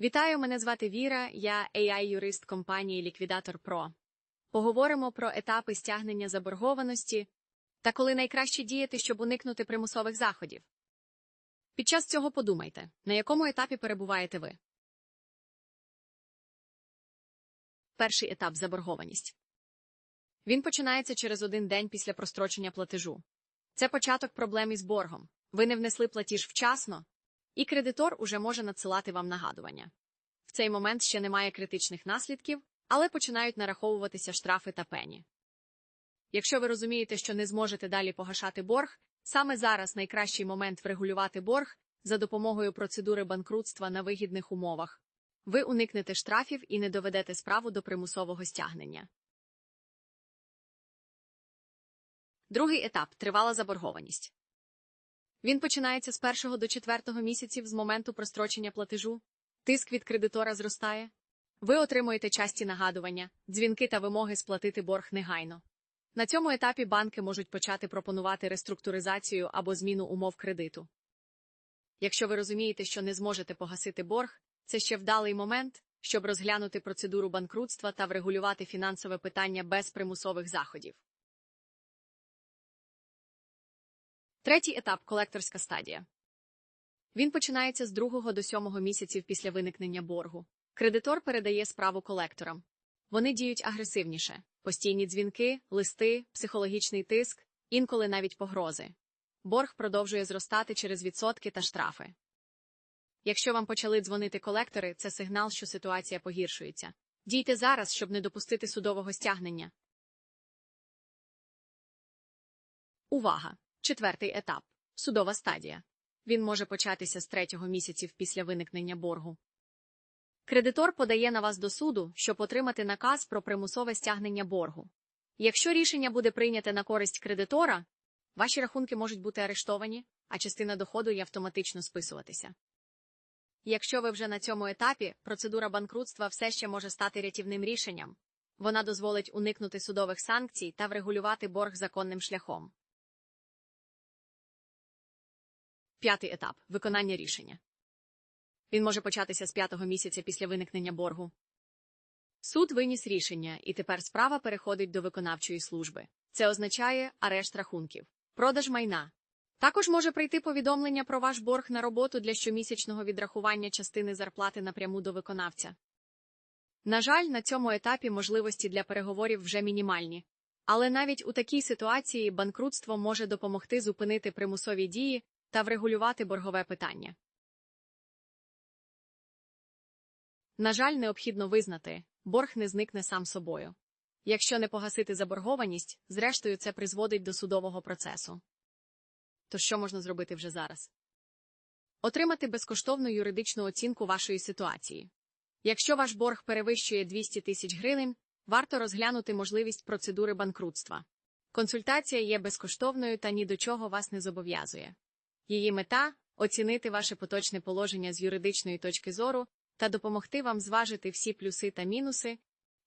Вітаю, мене звати Віра, я AI-юрист компанії Ліквідатор Pro. Поговоримо про етапи стягнення заборгованості та коли найкраще діяти, щоб уникнути примусових заходів. Під час цього подумайте, на якому етапі перебуваєте ви. Перший етап заборгованість. Він починається через один день після прострочення платежу. Це початок проблем із боргом. Ви не внесли платіж вчасно, і кредитор уже може надсилати вам нагадування. В цей момент ще немає критичних наслідків, але починають нараховуватися штрафи та пені. Якщо ви розумієте, що не зможете далі погашати борг, саме зараз найкращий момент врегулювати борг за допомогою процедури банкрутства на вигідних умовах. Ви уникнете штрафів і не доведете справу до примусового стягнення. Другий етап тривала заборгованість. Він починається з першого до четвертого місяців з моменту прострочення платежу. Тиск від кредитора зростає. Ви отримуєте часті нагадування, дзвінки та вимоги сплатити борг негайно. На цьому етапі банки можуть почати пропонувати реструктуризацію або зміну умов кредиту. Якщо ви розумієте, що не зможете погасити борг, це ще вдалий момент, щоб розглянути процедуру банкрутства та врегулювати фінансове питання без примусових заходів. Третій етап колекторська стадія. Він починається з другого до сьомого місяців після виникнення боргу. Кредитор передає справу колекторам. Вони діють агресивніше: постійні дзвінки, листи, психологічний тиск, інколи навіть погрози. Борг продовжує зростати через відсотки та штрафи. Якщо вам почали дзвонити колектори, це сигнал, що ситуація погіршується. Дійте зараз, щоб не допустити судового стягнення. Увага! Четвертий етап судова стадія. Він може початися з третього місяців після виникнення боргу. Кредитор подає на вас до суду, щоб отримати наказ про примусове стягнення боргу. Якщо рішення буде прийняте на користь кредитора, ваші рахунки можуть бути арештовані, а частина доходу й автоматично списуватися. Якщо ви вже на цьому етапі, процедура банкрутства все ще може стати рятівним рішенням. Вона дозволить уникнути судових санкцій та врегулювати борг законним шляхом. П'ятий етап виконання рішення. Він може початися з п'ятого місяця після виникнення боргу. Суд виніс рішення, і тепер справа переходить до виконавчої служби. Це означає арешт рахунків, продаж майна. Також може прийти повідомлення про ваш борг на роботу для щомісячного відрахування частини зарплати напряму до виконавця. На жаль, на цьому етапі можливості для переговорів вже мінімальні. Але навіть у такій ситуації банкрутство може допомогти зупинити примусові дії та врегулювати боргове питання. На жаль, необхідно визнати, борг не зникне сам собою. Якщо не погасити заборгованість, зрештою це призводить до судового процесу. То що можна зробити вже зараз? Отримати безкоштовну юридичну оцінку вашої ситуації. Якщо ваш борг перевищує 200 тисяч гривень, варто розглянути можливість процедури банкрутства. Консультація є безкоштовною та ні до чого вас не зобов'язує. Її мета оцінити ваше поточне положення з юридичної точки зору та допомогти вам зважити всі плюси та мінуси,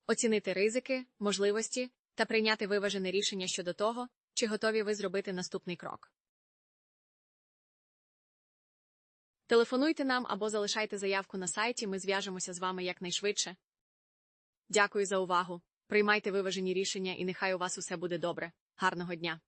оцінити ризики, можливості та прийняти виважене рішення щодо того, чи готові ви зробити наступний крок. Телефонуйте нам або залишайте заявку на сайті, ми зв'яжемося з вами якнайшвидше. Дякую за увагу. Приймайте виважені рішення і нехай у вас усе буде добре. Гарного дня!